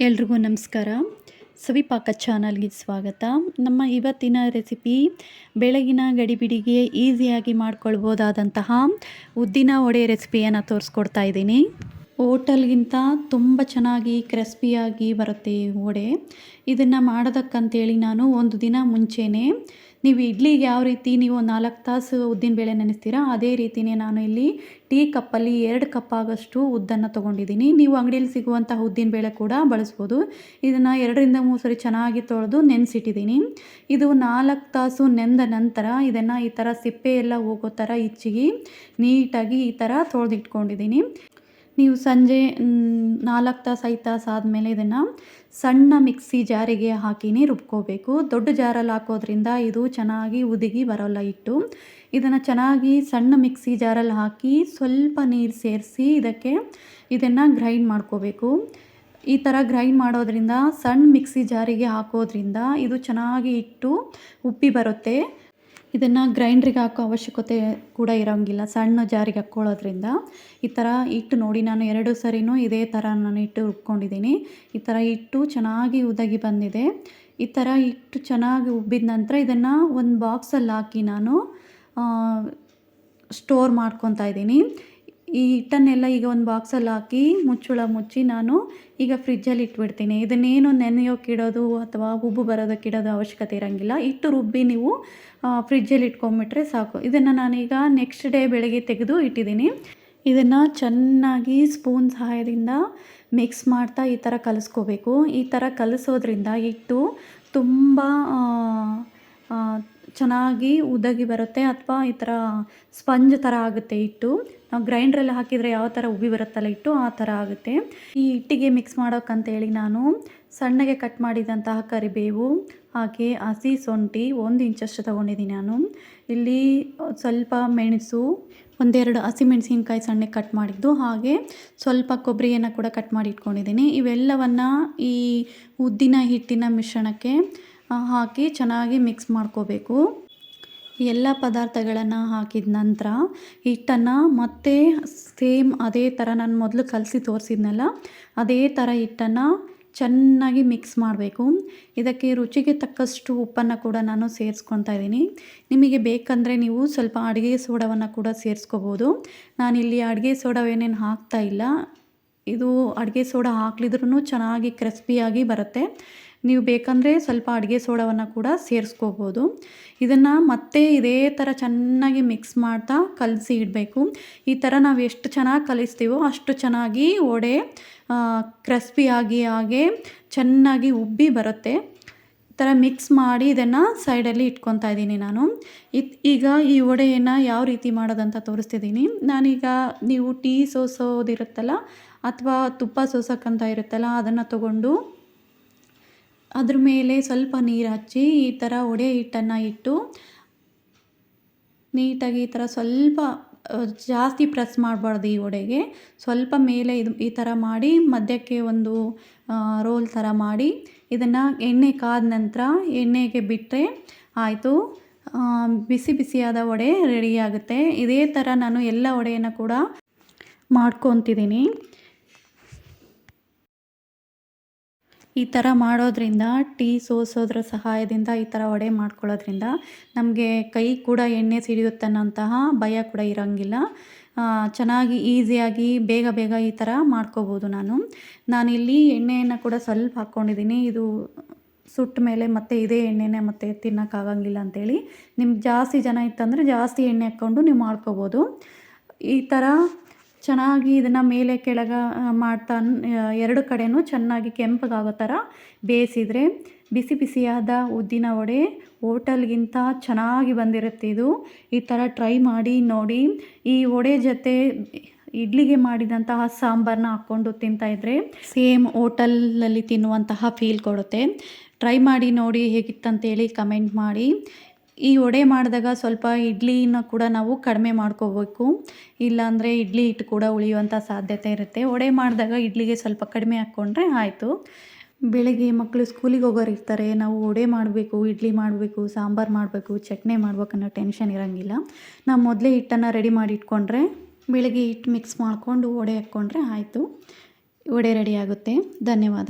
ಎಲ್ರಿಗೂ ನಮಸ್ಕಾರ. ಸವಿಪಾಕ ಚಾನಲ್ಗೆ ಸ್ವಾಗತ. ನಮ್ಮ ಇವತ್ತಿನ ರೆಸಿಪಿ ಬೆಳಗಿನ ಗಡಿಬಿಡಿಗೆ ಈಸಿಯಾಗಿ ಮಾಡ್ಕೊಳ್ಬೋದಾದಂತಹ ಉದ್ದಿನ ವಡೆ ರೆಸಿಪಿಯನ್ನು ತೋರಿಸ್ಕೊಡ್ತಾ ಇದ್ದೀನಿ. ಹೋಟೆಲ್ಗಿಂತ ತುಂಬ ಚೆನ್ನಾಗಿ ಕ್ರಿಸ್ಪಿಯಾಗಿ ಬರುತ್ತೆ ವಡೆ. ಇದನ್ನು ಮಾಡೋದಕ್ಕಂತೇಳಿ ನಾನು ಒಂದು ದಿನ ಮುಂಚೆನೇ ನೀವು ಇಡ್ಲಿಗೆ ಯಾವ ರೀತಿ ನೀವು ನಾಲ್ಕು ತಾಸು ಉದ್ದಿನಬೇಳೆ ನೆನೆಸ್ತೀರಾ, ಅದೇ ರೀತಿಯೇ ನಾನು ಇಲ್ಲಿ ಟೀ ಕಪ್ಪಲ್ಲಿ ಎರಡು ಕಪ್ ಆಗೋಷ್ಟು ಉದ್ದನ್ನು ತೊಗೊಂಡಿದ್ದೀನಿ. ನೀವು ಅಂಗಡಿಯಲ್ಲಿ ಸಿಗುವಂತಹ ಉದ್ದಿನಬೇಳೆ ಕೂಡ ಬಳಸ್ಬೋದು. ಇದನ್ನು ಎರಡರಿಂದ ಮೂರು ಸರಿ ಚೆನ್ನಾಗಿ ತೊಳೆದು ನೆನೆಸಿಟ್ಟಿದ್ದೀನಿ. ಇದು ನಾಲ್ಕು ತಾಸು ನೆಂದ ನಂತರ ಇದನ್ನು ಈ ಥರ ಸಿಪ್ಪೆ ಎಲ್ಲ ಹೋಗೋ ಥರ ಇಚ್ಚಿಗೆ ನೀಟಾಗಿ ಈ ಥರ ತೊಳೆದಿಟ್ಕೊಂಡಿದ್ದೀನಿ. ನೀವು ಸಂಜೆ ನಾಲ್ಕು ತಾಸು, ಐದು ತಾಸು ಆದಮೇಲೆ ಇದನ್ನು ಸಣ್ಣ ಮಿಕ್ಸಿ ಜಾರಿಗೆ ಹಾಕಿನೇ ರುಬ್ಕೋಬೇಕು. ದೊಡ್ಡ ಜಾರಲ್ಲಿ ಹಾಕೋದ್ರಿಂದ ಇದು ಚೆನ್ನಾಗಿ ಉದುಗಿ ಬರೋಲ್ಲ ಇಟ್ಟು ಇದನ್ನು ಚೆನ್ನಾಗಿ ಸಣ್ಣ ಮಿಕ್ಸಿ ಜಾರಲ್ಲಿ ಹಾಕಿ ಸ್ವಲ್ಪ ನೀರು ಸೇರಿಸಿ ಇದಕ್ಕೆ ಇದನ್ನು ಗ್ರೈಂಡ್ ಮಾಡ್ಕೋಬೇಕು. ಈ ಥರ ಗ್ರೈಂಡ್ ಮಾಡೋದ್ರಿಂದ ಸಣ್ಣ ಮಿಕ್ಸಿ ಜಾರಿಗೆ ಹಾಕೋದ್ರಿಂದ ಇದು ಚೆನ್ನಾಗಿ ಇಟ್ಟು ಉಪ್ಪಿ ಬರುತ್ತೆ. ಇದನ್ನು ಗ್ರೈಂಡ್ರಿಗೆ ಹಾಕೋ ಅವಶ್ಯಕತೆ ಕೂಡ ಇರೋಂಗಿಲ್ಲ. ಸಣ್ಣ ಜಾರಿಗೆ ಹಾಕ್ಕೊಳ್ಳೋದ್ರಿಂದ ಈ ಥರ ಹಿಟ್ಟು ನೋಡಿ ನಾನು ಎರಡು ಸರಿನೂ ಇದೇ ಥರ ನಾನು ಹಿಟ್ಟು ರುಬ್ಕೊಂಡಿದ್ದೀನಿ. ಈ ಥರ ಹಿಟ್ಟು ಚೆನ್ನಾಗಿ ಉದಗಿ ಬಂದಿದೆ. ಈ ಥರ ಹಿಟ್ಟು ಚೆನ್ನಾಗಿ ಉಬ್ಬಿದ ನಂತರ ಇದನ್ನು ಒಂದು ಬಾಕ್ಸಲ್ಲಿ ಹಾಕಿ ನಾನು ಸ್ಟೋರ್ ಮಾಡ್ಕೊತಾ ಇದ್ದೀನಿ. ಈ ಹಿಟ್ಟನ್ನೆಲ್ಲ ಈಗ ಒಂದು ಬಾಕ್ಸಲ್ಲಿ ಹಾಕಿ ಮುಚ್ಚುಳ ಮುಚ್ಚಿ ನಾನು ಈಗ ಫ್ರಿಜ್ಜಲ್ಲಿ ಇಟ್ಬಿಡ್ತೀನಿ. ಇದನ್ನೇನು ನೆನೆಯೋಕೆ ಇಡೋದು ಅಥವಾ ಉಬ್ಬು ಬರೋದಕ್ಕೆ ಇಡೋದು ಅವಶ್ಯಕತೆ ಇರೋಂಗಿಲ್ಲ. ಹಿಟ್ಟು ರುಬ್ಬಿ ನೀವು ಫ್ರಿಜ್ಜಲ್ಲಿ ಇಟ್ಕೊಂಬಿಟ್ರೆ ಸಾಕು. ಇದನ್ನು ನಾನೀಗ ನೆಕ್ಸ್ಟ್ ಡೇ ಬೆಳಗ್ಗೆ ತೆಗೆದು ಇಟ್ಟಿದ್ದೀನಿ. ಇದನ್ನು ಚೆನ್ನಾಗಿ ಸ್ಪೂನ್ ಸಹಾಯದಿಂದ ಮಿಕ್ಸ್ ಮಾಡ್ತಾ ಈ ಥರ ಕಲಿಸ್ಕೋಬೇಕು. ಈ ಥರ ಕಲಿಸೋದ್ರಿಂದ ಹಿಟ್ಟು ತುಂಬ ಚೆನ್ನಾಗಿ ಉದಗಿ ಬರುತ್ತೆ ಅಥವಾ ಈ ಥರ ಸ್ಪಂಜ್ ಥರ ಆಗುತ್ತೆ ಹಿಟ್ಟು. ನಾವು ಗ್ರೈಂಡ್ರಲ್ಲಿ ಹಾಕಿದರೆ ಯಾವ ಥರ ಉಬ್ಬಿ ಬರುತ್ತಲ್ಲ ಹಿಟ್ಟು, ಆ ಥರ ಆಗುತ್ತೆ. ಈ ಹಿಟ್ಟಿಗೆ ಮಿಕ್ಸ್ ಮಾಡೋಕ್ಕಂತೇಳಿ ನಾನು ಸಣ್ಣಗೆ ಕಟ್ ಮಾಡಿದಂತಹ ಕರಿಬೇವು, ಹಾಗೆ ಹಸಿ ಶುಂಠಿ ಒಂದು ಇಂಚಷ್ಟು ತೊಗೊಂಡಿದ್ದೀನಿ ನಾನು. ಇಲ್ಲಿ ಸ್ವಲ್ಪ ಮೆಣಸು, ಒಂದೆರಡು ಹಸಿಮೆಣಸಿನ್ಕಾಯಿ ಸಣ್ಣಗೆ ಕಟ್ ಮಾಡಿದ್ದು, ಹಾಗೆ ಸ್ವಲ್ಪ ಕೊಬ್ಬರಿಯನ್ನು ಕೂಡ ಕಟ್ ಮಾಡಿ ಇಟ್ಕೊಂಡಿದ್ದೀನಿ. ಇವೆಲ್ಲವನ್ನು ಈ ಉದ್ದಿನ ಹಿಟ್ಟಿನ ಮಿಶ್ರಣಕ್ಕೆ ಹಾಕಿ ಚೆನ್ನಾಗಿ ಮಿಕ್ಸ್ ಮಾಡ್ಕೋಬೇಕು. ಎಲ್ಲ ಪದಾರ್ಥಗಳನ್ನು ಹಾಕಿದ ನಂತರ ಹಿಟ್ಟನ್ನು ಮತ್ತೆ ಸೇಮ್ ಅದೇ ಥರ ನಾನು ಮೊದಲು ಕಲಸಿ ತೋರಿಸಿದ್ನಲ್ಲ, ಅದೇ ಥರ ಹಿಟ್ಟನ್ನು ಚೆನ್ನಾಗಿ ಮಿಕ್ಸ್ ಮಾಡಬೇಕು. ಇದಕ್ಕೆ ರುಚಿಗೆ ತಕ್ಕಷ್ಟು ಉಪ್ಪನ್ನು ಕೂಡ ನಾನು ಸೇರಿಸ್ಕೊತಾ ಇದ್ದೀನಿ. ನಿಮಗೆ ಬೇಕಂದರೆ ನೀವು ಸ್ವಲ್ಪ ಅಡುಗೆ ಸೋಡವನ್ನು ಕೂಡ ಸೇರಿಸ್ಕೋಬೋದು. ನಾನಿಲ್ಲಿ ಅಡುಗೆ ಸೋಡವೇನೇನು ಹಾಕ್ತಾ ಇಲ್ಲ. ಇದು ಅಡುಗೆ ಸೋಡಾ ಹಾಕ್ಲಿದ್ರೂ ಚೆನ್ನಾಗಿ ಕ್ರಿಸ್ಪಿಯಾಗಿ ಬರುತ್ತೆ. ನೀವು ಬೇಕಂದರೆ ಸ್ವಲ್ಪ ಅಡುಗೆ ಸೋಡವನ್ನು ಕೂಡ ಸೇರಿಸ್ಕೋಬೋದು. ಇದನ್ನು ಮತ್ತೆ ಇದೇ ಥರ ಚೆನ್ನಾಗಿ ಮಿಕ್ಸ್ ಮಾಡ್ತಾ ಕಲಸಿ ಇಡಬೇಕು. ಈ ಥರ ನಾವು ಎಷ್ಟು ಚೆನ್ನಾಗಿ ಕಲಿಸ್ತೀವೋ ಅಷ್ಟು ಚೆನ್ನಾಗಿ ವಡೆ ಕ್ರಿಸ್ಪಿಯಾಗಿ ಹಾಗೆ ಚೆನ್ನಾಗಿ ಉಬ್ಬಿ ಬರುತ್ತೆ. ಈ ಥರ ಮಿಕ್ಸ್ ಮಾಡಿ ಇದನ್ನು ಸೈಡಲ್ಲಿ ಇಟ್ಕೊತಾ ಇದ್ದೀನಿ ನಾನು. ಇತ್ ಈಗ ಈ ವಡೆಯನ್ನು ಯಾವ ರೀತಿ ಮಾಡೋದಂತ ತೋರಿಸ್ತಿದ್ದೀನಿ. ನಾನೀಗ ನೀವು ಟೀ ಸೋಸೋದಿರುತ್ತಲ್ಲ ಅಥವಾ ತುಪ್ಪ ಸೋಸೋಕ್ಕಂತ ಇರುತ್ತಲ್ಲ ಅದನ್ನು ತಗೊಂಡು ಅದ್ರ ಮೇಲೆ ಸ್ವಲ್ಪ ನೀರು ಹಚ್ಚಿ ಈ ಥರ ಒಡೆ ಹಿಟ್ಟನ್ನು ಇಟ್ಟು ನೀಟಾಗಿ ಈ ಥರ ಸ್ವಲ್ಪ ಜಾಸ್ತಿ ಪ್ರೆಸ್ ಮಾಡಬಾರ್ದು ಈ ಒಡೆಗೆ. ಸ್ವಲ್ಪ ಮೇಲೆ ಇದು, ಈ ಥರ ಮಾಡಿ ಮಧ್ಯಕ್ಕೆ ಒಂದು ರೋಲ್ ಥರ ಮಾಡಿ ಇದನ್ನು ಎಣ್ಣೆ ಕಾದ ನಂತರ ಎಣ್ಣೆಗೆ ಬಿಟ್ಟರೆ ಆಯಿತು. ಬಿಸಿ ಬಿಸಿಯಾದ ವಡೆ ರೆಡಿಯಾಗುತ್ತೆ ಇದೇ ಥರ ನಾನು ಎಲ್ಲ ವಡೆಯನ್ನು ಕೂಡ ಮಾಡ್ಕೊತಿದ್ದೀನಿ. ಈ ಥರ ಮಾಡೋದ್ರಿಂದ ಟೀ ಸೋಸೋದ್ರ ಸಹಾಯದಿಂದ ಈ ಥರ ವಡೆ ಮಾಡ್ಕೊಳ್ಳೋದ್ರಿಂದ ನಮಗೆ ಕೈ ಕೂಡ ಎಣ್ಣೆ ಸಿಡಿಯುತ್ತನ್ನೋಂತಹ ಭಯ ಕೂಡ ಇರೋಂಗಿಲ್ಲ. ಚೆನ್ನಾಗಿ ಈಸಿಯಾಗಿ ಬೇಗ ಬೇಗ ಈ ಥರ ಮಾಡ್ಕೋಬೋದು ನಾನು. ನಾನಿಲ್ಲಿ ಎಣ್ಣೆಯನ್ನು ಕೂಡ ಸ್ವಲ್ಪ ಹಾಕ್ಕೊಂಡಿದ್ದೀನಿ. ಇದು ಸುಟ್ಟ ಮೇಲೆ ಮತ್ತೆ ಇದೇ ಎಣ್ಣೆನೇ ಮತ್ತೆ ತಿನ್ನೋಕ್ಕಾಗಂಗಿಲ್ಲ ಅಂಥೇಳಿ ನಿಮ್ಗೆ ಜಾಸ್ತಿ ಜನ ಇತ್ತಂದರೆ ಜಾಸ್ತಿ ಎಣ್ಣೆ ಹಾಕ್ಕೊಂಡು ನೀವು ಮಾಡ್ಕೋಬೋದು. ಈ ಥರ ಚೆನ್ನಾಗಿ ಇದನ್ನು ಮೇಲೆ ಕೆಳಗೆ ಮಾಡ್ತಾ ಎರಡು ಕಡೆಯೂ ಚೆನ್ನಾಗಿ ಕೆಂಪಗಾಗೋ ಥರ ಬೇಯಿಸಿದರೆ ಬಿಸಿ ಬಿಸಿಯಾದ ಉದ್ದಿನ ವಡೆ ಹೋಟೆಲ್ಗಿಂತ ಚೆನ್ನಾಗಿ ಬಂದಿರುತ್ತೆ ಇದು. ಈ ಥರ ಟ್ರೈ ಮಾಡಿ ನೋಡಿ. ಈ ವಡೆ ಜೊತೆ ಇಡ್ಲಿಗೆ ಮಾಡಿದಂತಹ ಸಾಂಬಾರನ್ನ ಹಾಕ್ಕೊಂಡು ತಿಂತಾಯಿದ್ರೆ ಸೇಮ್ ಹೋಟೆಲಲ್ಲಿ ತಿನ್ನುವಂತಹ ಫೀಲ್ ಕೊಡುತ್ತೆ. ಟ್ರೈ ಮಾಡಿ ನೋಡಿ ಹೇಗಿತ್ತಂತೇಳಿ ಕಮೆಂಟ್ ಮಾಡಿ. ಈ ವಡೆ ಮಾಡಿದಾಗ ಸ್ವಲ್ಪ ಇಡ್ಲಿನ ಕೂಡ ನಾವು ಕಡಿಮೆ ಮಾಡ್ಕೋಬೇಕು. ಇಲ್ಲಾಂದರೆ ಇಡ್ಲಿ ಹಿಟ್ಟು ಕೂಡ ಉಳಿಯುವಂಥ ಸಾಧ್ಯತೆ ಇರುತ್ತೆ. ವಡೆ ಮಾಡಿದಾಗ ಇಡ್ಲಿಗೆ ಸ್ವಲ್ಪ ಕಡಿಮೆ ಹಾಕ್ಕೊಂಡ್ರೆ ಆಯಿತು. ಬೆಳಗ್ಗೆ ಮಕ್ಕಳು ಸ್ಕೂಲಿಗೆ ಹೋಗೋರು ಇರ್ತಾರೆ. ನಾವು ವಡೆ ಮಾಡಬೇಕು, ಇಡ್ಲಿ ಮಾಡಬೇಕು, ಸಾಂಬಾರು ಮಾಡಬೇಕು, ಚಟ್ನಿ ಮಾಡ್ಬೇಕು ಅನ್ನೋ ಟೆನ್ಷನ್ ಇರೋಂಗಿಲ್ಲ. ನಾವು ಮೊದಲೇ ಹಿಟ್ಟನ್ನು ರೆಡಿ ಮಾಡಿ ಇಟ್ಕೊಂಡ್ರೆ ಬೆಳಗ್ಗೆ ಹಿಟ್ಟು ಮಿಕ್ಸ್ ಮಾಡಿಕೊಂಡು ವಡೆ ಹಾಕ್ಕೊಂಡ್ರೆ ಆಯಿತು. ವಡೆ ರೆಡಿ ಆಗುತ್ತೆ. ಧನ್ಯವಾದ